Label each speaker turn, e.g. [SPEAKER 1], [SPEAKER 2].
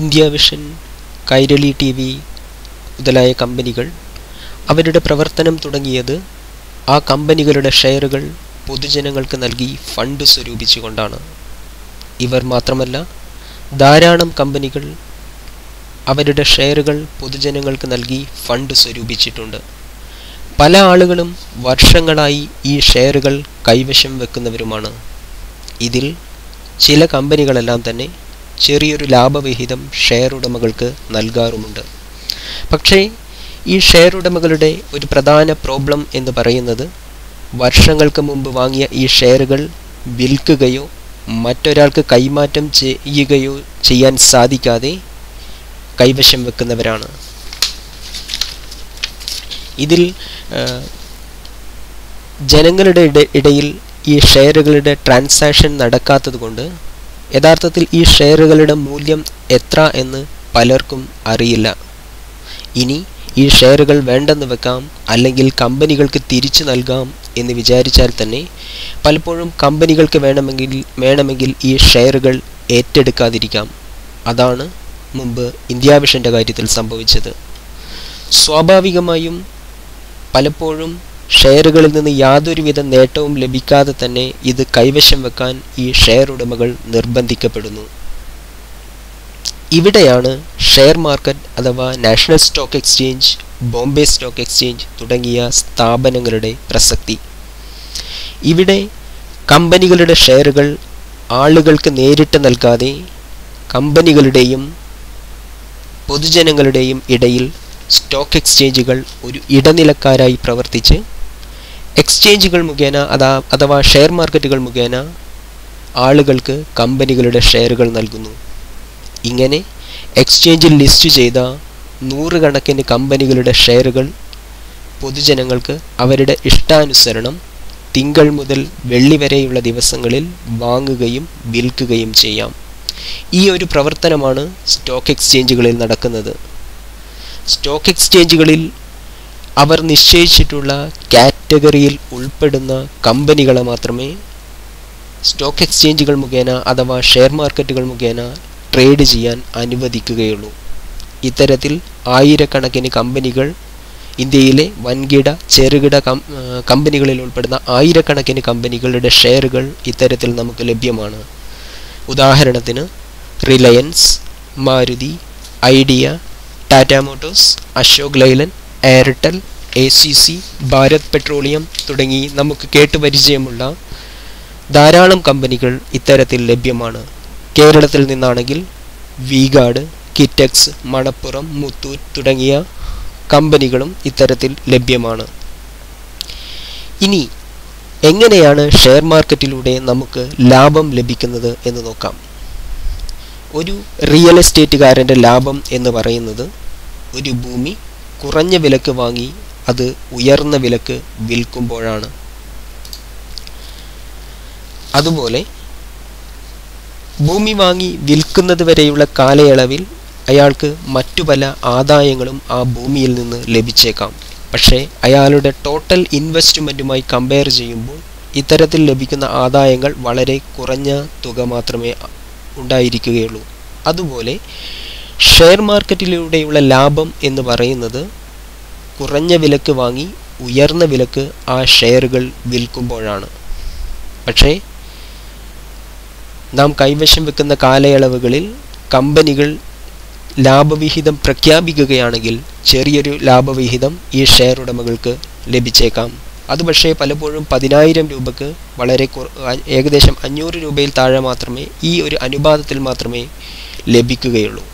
[SPEAKER 1] India Vision Kairali T V മുതലായ കമ്പനികൾ. അവരുടെ പ്രവർത്തനം തുടങ്ങിയത് ആ കമ്പനികളുടെ ഷെയറുകൾ പൊതുജനങ്ങൾക്ക് നൽകി ഫണ്ട് സ്വരൂപിച്ചുകൊണ്ടാണ്. ഇവർ മാത്രമല്ല ധാരാളം കമ്പനികൾ അവരുടെ ഷെയറുകൾ പൊതുജനങ്ങൾക്ക് നൽകി ഫണ്ട് സ്വരൂപിച്ചിട്ടുണ്ട്. പല ആളുകളും വർഷങ്ങളായി ഈ ഷെയറുകൾ കൈവശം വെക്കുന്നവരുമാണ്. ഇതിൽ ചില കമ്പനികളെല്ലാം തന്നെ ചെറിയൊരു ലാഭവിഹിതം ഷെയർ ഉടമകൾക്ക് നൽകാറുമുണ്ട്. പക്ഷേ ഈ ഷെയർ ഉടമകളുടെ ഒരു പ്രധാന പ്രോബ്ലം എന്ന് പറയുന്നത് വർഷങ്ങൾക്ക് മുമ്പ് വാങ്ങിയ ഈ ഷെയറുകൾ വിൽക്കുകയോ മറ്റൊരാൾക്ക് കൈമാറ്റം ചെയ്യുകയോ ചെയ്യാൻ സാധിക്കാതെ കൈവശം വെക്കുന്നവരാണ്. ഇതിൽ ജനങ്ങളുടെ ഇടയിൽ ഈ ഷെയറുകളുടെ ട്രാൻസാക്ഷൻ നടക്കാത്തതുകൊണ്ട് യഥാർത്ഥത്തിൽ ഈ ഷെയറുകളുടെ മൂല്യം എത്ര എന്ന് പലർക്കും അറിയില്ല. ഇനി ഈ ഷെയറുകൾ വേണ്ടെന്ന് വെക്കാം അല്ലെങ്കിൽ കമ്പനികൾക്ക് തിരിച്ചു നൽകാം എന്ന് വിചാരിച്ചാൽ തന്നെ പലപ്പോഴും കമ്പനികൾക്ക് വേണമെങ്കിൽ വേണമെങ്കിൽ ഈ ഷെയറുകൾ ഏറ്റെടുക്കാതിരിക്കാം. അതാണ് മുമ്പ് ഇന്ത്യ വിഷന്റെ കാര്യത്തിൽ സംഭവിച്ചത്. സ്വാഭാവികമായും പലപ്പോഴും ഷെയറുകളിൽ നിന്ന് യാതൊരുവിധ നേട്ടവും ലഭിക്കാതെ തന്നെ ഇത് കൈവശം വെക്കാൻ ഈ ഷെയർ ഉടമകൾ നിർബന്ധിക്കപ്പെടുന്നു. ഇവിടെയാണ് ഷെയർ മാർക്കറ്റ് അഥവാ National Stock Exchange Bombay Stock Exchange തുടങ്ങിയ സ്ഥാപനങ്ങളുടെ പ്രസക്തി. ഇവിടെ കമ്പനികളുടെ ഷെയറുകൾ ആളുകൾക്ക് നേരിട്ട് നൽകാതെ കമ്പനികളുടെയും പൊതുജനങ്ങളുടെയും ഇടയിൽ സ്റ്റോക്ക് എക്സ്ചേഞ്ചുകൾ ഒരു ഇടനിലക്കാരായി പ്രവർത്തിച്ച് എക്സ്ചേഞ്ചുകൾ മുഖേന അതാ അഥവാ ഷെയർ മാർക്കറ്റുകൾ മുഖേന ആളുകൾക്ക് കമ്പനികളുടെ ഷെയറുകൾ നൽകുന്നു. ഇങ്ങനെ എക്സ്ചേഞ്ചിൽ ലിസ്റ്റ് ചെയ്ത നൂറുകണക്കിന് കമ്പനികളുടെ ഷെയറുകൾ പൊതുജനങ്ങൾക്ക് അവരുടെ ഇഷ്ടാനുസരണം തിങ്കൾ മുതൽ വെള്ളി വരെയുള്ള ദിവസങ്ങളിൽ വാങ്ങുകയും വിൽക്കുകയും ചെയ്യാം. ഈ ഒരു പ്രവർത്തനമാണ് സ്റ്റോക്ക് എക്സ്ചേഞ്ചുകളിൽ നടക്കുന്നത്. സ്റ്റോക്ക് എക്സ്ചേഞ്ചുകളിൽ അവർ നിശ്ചയിച്ചിട്ടുള്ള കാറ്റഗറിയിൽ ഉൾപ്പെടുന്ന കമ്പനികളെ മാത്രമേ സ്റ്റോക്ക് എക്സ്ചേഞ്ചുകൾ മുഖേന അഥവാ ഷെയർ മാർക്കറ്റുകൾ മുഖേന ട്രേഡ് ചെയ്യാൻ അനുവദിക്കുകയുള്ളൂ. ഇത്തരത്തിൽ ആയിരക്കണക്കിന് കമ്പനികൾ ഇന്ത്യയിലെ വൻകിട ചെറുകിട കമ്പനികളിൽ ഉൾപ്പെടുന്ന ആയിരക്കണക്കിന് കമ്പനികളുടെ ഷെയറുകൾ ഇത്തരത്തിൽ നമുക്ക് ലഭ്യമാണ്. ഉദാഹരണത്തിന് Reliance Maruti Idea Tata Motors Ashok Leyland Airtel A C C Bharat Petroleum തുടങ്ങി നമുക്ക് കേട്ടുപരിചയമുള്ള ധാരാളം കമ്പനികൾ ഇത്തരത്തിൽ ലഭ്യമാണ്. കേരളത്തിൽ നിന്നാണെങ്കിൽ വീഗാഡ് കിറ്റക്സ് മണപ്പുറം മുത്തൂർ തുടങ്ങിയ കമ്പനികളും ഇത്തരത്തിൽ ലഭ്യമാണ്. ഇനി എങ്ങനെയാണ് ഷെയർ മാർക്കറ്റിലൂടെ നമുക്ക് ലാഭം ലഭിക്കുന്നത് എന്ന് നോക്കാം. ഒരു റിയൽ എസ്റ്റേറ്റുകാരന്റെ ലാഭം എന്ന് പറയുന്നത് ഒരു ഭൂമി കുറഞ്ഞ വിലക്ക് വാങ്ങി അത് ഉയർന്ന വിലക്ക് വിൽക്കുമ്പോഴാണ്. അതുപോലെ ഭൂമി വാങ്ങി വിൽക്കുന്നത് വരെയുള്ള കാലയളവിൽ അയാൾക്ക് മറ്റു പല ആദായങ്ങളും ആ ഭൂമിയിൽ നിന്ന് ലഭിച്ചേക്കാം. പക്ഷേ അയാളുടെ ടോട്ടൽ ഇൻവെസ്റ്റ്മെന്റുമായി കമ്പയർ ചെയ്യുമ്പോൾ ഇത്തരത്തിൽ ലഭിക്കുന്ന ആദായങ്ങൾ വളരെ കുറഞ്ഞ തുക മാത്രമേ ഉണ്ടായിരിക്കുകയുള്ളൂ. അതുപോലെ ഷെയർ മാർക്കറ്റിലൂടെയുള്ള ലാഭം എന്ന് പറയുന്നത് കുറഞ്ഞ വിലക്ക് വാങ്ങി ഉയർന്ന വിലക്ക് ആ ഷെയറുകൾ വിൽക്കുമ്പോഴാണ്. പക്ഷേ നാം കൈവശം വെക്കുന്ന കാലയളവുകളിൽ കമ്പനികൾ ലാഭവിഹിതം പ്രഖ്യാപിക്കുകയാണെങ്കിൽ ചെറിയൊരു ലാഭവിഹിതം ഈ ഷെയർ ഉടമകൾക്ക് ലഭിച്ചേക്കാം. അത് പക്ഷേ പലപ്പോഴും പതിനായിരം രൂപക്ക് വളരെ ഏകദേശം അഞ്ഞൂറ് രൂപയിൽ താഴെ മാത്രമേ ഈ ഒരു അനുപാതത്തിൽ മാത്രമേ ലഭിക്കുകയുള്ളൂ.